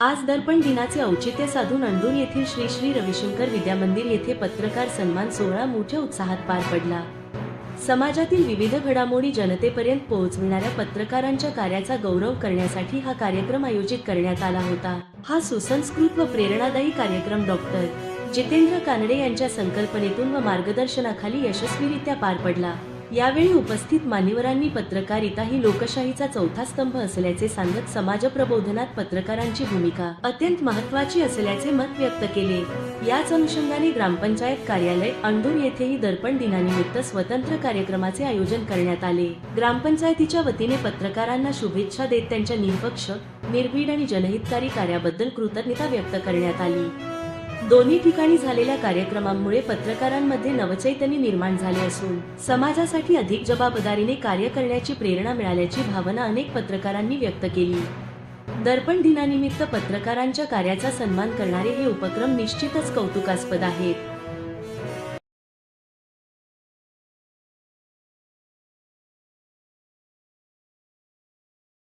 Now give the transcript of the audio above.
आज दर्पण दिनाचे औचित्य साधून अंडूर येथील श्री श्री रविशंकर विद्यामंदिर येथे पत्रकार सन्मान सोहळा मोठ्या उत्साहात पार पडला. समाजातील विविध घडामोडी जनतेपर्यंत पोहोचविणाऱ्या पत्रकारांच्या कार्याचा गौरव करण्यासाठी हा कार्यक्रम आयोजित करण्यात आला होता. हा सुसंस्कृत व प्रेरणादायी कार्यक्रम डॉक्टर जितेंद्र कानडे यांच्या संकल्पनेतून व मार्गदर्शनाखाली यशस्वीरित्या पार पडला. यावेळी उपस्थित मान्यवरांनी पत्रकारिता ही लोकशाहीचा चौथा स्तंभ असल्याचे सांगत समाजप्रबोधनात पत्रकारांची भूमिका अत्यंत महत्वाची असल्याचे मत व्यक्त केले. याच अनुषंगाने ग्रामपंचायत कार्यालय अंडूर येथेही दर्पण दिनानिमित्त स्वतंत्र कार्यक्रमाचे आयोजन करण्यात आले. ग्रामपंचायतीच्या वतीने पत्रकारांना शुभेच्छा देत त्यांच्या निष्पक्ष निर्भीड आणि जनहितकारी कार्याबद्दल कृतज्ञता व्यक्त करण्यात आली. दोन्ही ठिकाणी झालेल्या कार्यक्रमांमुळे पत्रकारांमध्ये नवचैतन्य निर्माण झाले असून समाजासाठी अधिक जबाबदारीने कार्य करण्याची प्रेरणा मिळाल्याची भावना अनेक पत्रकारांनी व्यक्त केली. दर्पण दिनानिमित्त पत्रकारांच्या कार्याचा सन्मान करणारे हे उपक्रम निश्चितच कौतुकास्पद आहेत.